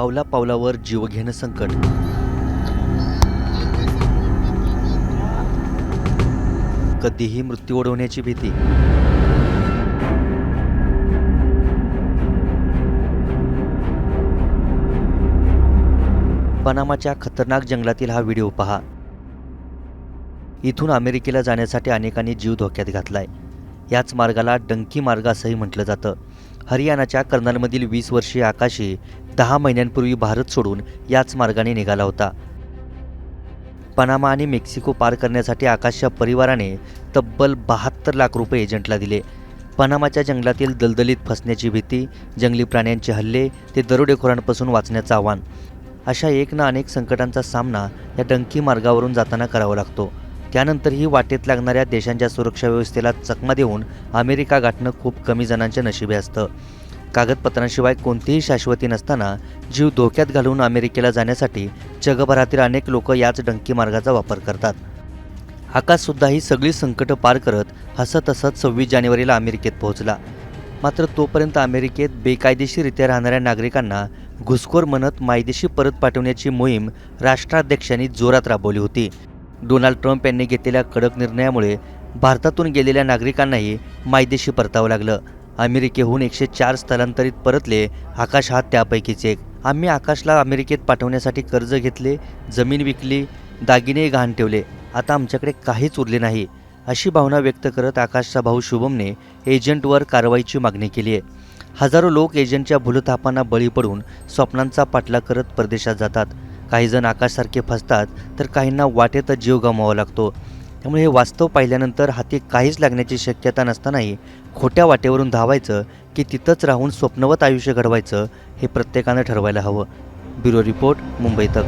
पावला पावलावर जीवघेणं संकट. कधीही मृत्यू ओढवण्याची भीती. पनामाच्या खतरनाक जंगलातील हा व्हिडिओ पहा. इथून अमेरिकेला जाण्यासाठी अनेकांनी जीव धोक्यात घातलाय. याच मार्गाला डंकी मार्ग असंही म्हटलं जातं. हरियाणाच्या कर्नालमधील वीस वर्षीय आकाशी दहा महिन्यांपूर्वी भारत सोडून याच मार्गाने निघाला होता. पनामा आणि मेक्सिको पार करण्यासाठी आकाशच्या परिवाराने तब्बल बहात्तर लाख रुपये एजंटला दिले. पनामाच्या जंगलातील दलदलीत फसण्याची भीती जंगली प्राण्यांचे हल्ले ते दरोडेखोरांपासून वाचण्याचं आव्हान. अशा एक ना अनेक संकटांचा सामना या डंकी मार्गावरून जाताना करावा लागतो. त्यानंतरही वाटेत लागणाऱ्या देशांच्या सुरक्षा व्यवस्थेला चकमा देऊन अमेरिका गाठणं खूप कमी जणांच्या नशिबी असतं. कागदपत्रांशिवाय कोणतीही शाश्वती नसताना जीव धोक्यात घालून अमेरिकेला जाण्यासाठी जगभरातील अनेक लोक याच डंकी मार्गाचा वापर करतात. आकाशसुद्धा ही सगळी संकटं पार करत हसत हसत सव्वीस जानेवारीला अमेरिकेत पोहोचला. मात्र तोपर्यंत अमेरिकेत बेकायदेशीरित्या राहणाऱ्या नागरिकांना घुसखोर म्हणत मायदेशी परत पाठवण्याची मोहीम राष्ट्राध्यक्षांनी जोरात राबवली होती. डोनाल्ड ट्रम्प यांनी घेतलेल्या कडक निर्णयामुळे भारतातून गेलेल्या नागरिकांनाही मायदेशी परतावं लागलं. अमेरिकेहून एकशे चार स्थलांतरित परतले आकाश हा त्यापैकीच एक. आम्ही आकाशला अमेरिकेत पाठवण्यासाठी कर्ज घेतले जमीन विकली दागिने गहाण ठेवले. आता आमच्याकडे काहीच उरले नाही. अशी भावना व्यक्त करत आकाशचा भाऊ शुभमने एजंटवर कारवाईची मागणी केली आहे. हजारो लोक एजंटच्या भूलथापांना बळी पडून स्वप्नांचा पाठलाग करत परदेशात जातात. काही जण आकाशसारखे फसतात तर काहींना वाटेतच जीव गमावा लागतो. त्यामुळे हे वास्तव पाहिल्यानंतर हाती काहीच लागण्याची शक्यता नसतानाही खोट्या वाटेवरून धावायचं की तिथंच राहून स्वप्नवत आयुष्य घडवायचं हे प्रत्येकानं ठरवायला हवं. ब्युरो रिपोर्ट मुंबई तक.